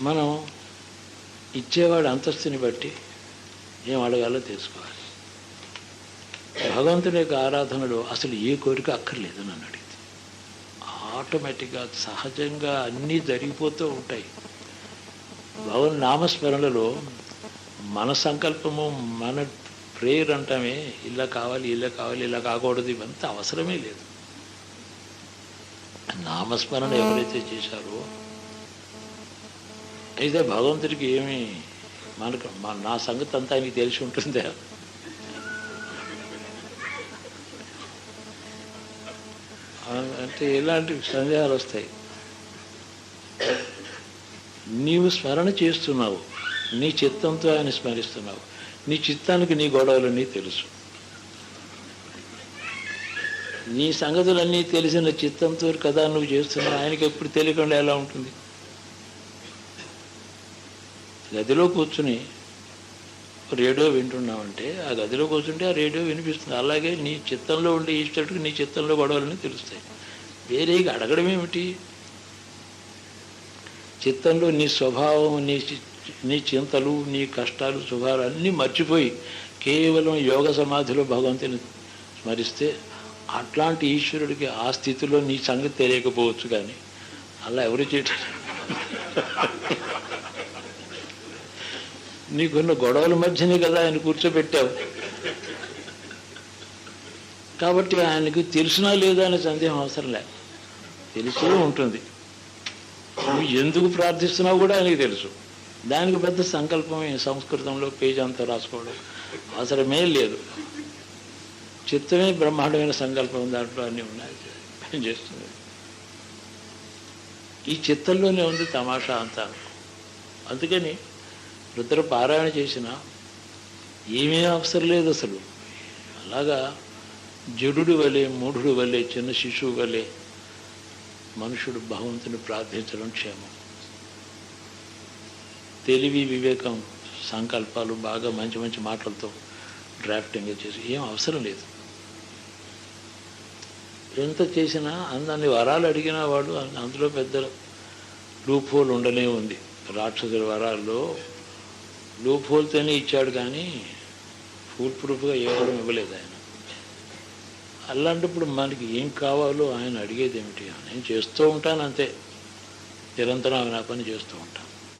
మనం ఇచ్చేవాడు అంతస్తుని బట్టి ఏం అడగాలో తెలుసుకోవాలి. భగవంతుని యొక్క ఆరాధనలో అసలు ఏ కోరిక అక్కర్లేదు నన్ను అడిగితే. ఆటోమేటిక్గా సహజంగా అన్నీ జరిగిపోతూ ఉంటాయి. భగవన్ నామస్మరణలో మన సంకల్పము మన ప్రేయర్ అంటామే ఇలా కావాలి ఇలా కావాలి ఇలా కాకూడదు ఇవంతా అవసరమే లేదు. నామస్మరణ ఎవరైతే చేశారో అయితే భగవంతుడికి ఏమి మనకు మన- నా సంగతి అంతా ఆయనకి తెలిసి ఉంటుందా. అంటే ఇలాంటి సందేహాలు వస్తాయి. నీవు స్మరణ చేస్తున్నావు. నీ చిత్తంతో ఆయన స్మరిస్తున్నావు. నీ చిత్తానికి నీ గొడవలన్నీ తెలుసు. నీ సంగతులన్నీ తెలిసిన చిత్తంతో కదా నువ్వు చేస్తున్నావు? ఆయనకి ఎప్పుడు తెలియకుండా ఎలా ఉంటుంది? గదిలో కూర్చుని రేడియో వింటున్నామంటే ఆ గదిలో కూర్చుంటే ఆ రేడియో వినిపిస్తుంది. అలాగే నీ చిత్తంలో ఉండే ఈశ్వరుడికి నీ చిత్తంలో గొడవలని తెలుస్తాయి. వేరే అడగడం ఏమిటి? చిత్తంలో నీ స్వభావం నీ నీ చింతలు నీ కష్టాలు సుఖాలు అన్నీ మర్చిపోయి కేవలం యోగ సమాధిలో భగవంతుని స్మరిస్తే అట్లాంటి ఈశ్వరుడికి ఆ స్థితిలో నీ సంగతి తెలియకపోవచ్చు కానీ అలా ఎవరు చేయటం? నీకున్న గొడవల మధ్యనే కదా ఆయన కూర్చోబెట్టావు. కాబట్టి ఆయనకు తెలిసినా లేదా అనే సందేహం అవసరం లే. తెలిసే ఉంటుంది. నువ్వు ఎందుకు ప్రార్థిస్తున్నావు కూడా ఆయనకు తెలుసు. దానికి పెద్ద సంకల్పమే సంస్కృతంలో పేజీ అంతా రాసుకోవడం అవసరమే లేదు. చిత్తమే బ్రహ్మాండమైన సంకల్పం దాంట్లో అన్నీ ఉన్నాయి. పని చేస్తుంది? ఈ చిత్తంలోనే ఉంది తమాషా అంతా. అందుకని రుద్ర పారాయణ చేసిన ఏమీ అవసరం లేదు అసలు. అలాగా జడుడు వలె మూఢుడు వలె చిన్న శిశువు వలె మనుషుడు భగవంతుని ప్రార్థించడం క్షేమం. తెలివి వివేకం సంకల్పాలు బాగా మంచి మంచి మాటలతో డ్రాఫ్టింగ్ చేసి ఏం అవసరం లేదు. ఎంత చేసినా అందాన్ని వరాలు అడిగిన వాడు అందులో పెద్ద లూప్ హోల్ ఉండనే ఉంది. రాక్షసుల వరాల్లో లూప్ హోల్తోనే ఇచ్చాడు కానీ ఫుల్ ప్రూఫ్గా ఇవ్వడం ఇవ్వలేదు ఆయన. అలాంటప్పుడు మనకి ఏం కావాలో ఆయన అడిగేది ఏమిటి? నేను చేస్తూ ఉంటాను అంతే. నిరంతరం ఆయన ఆ పని చేస్తూ ఉంటాను.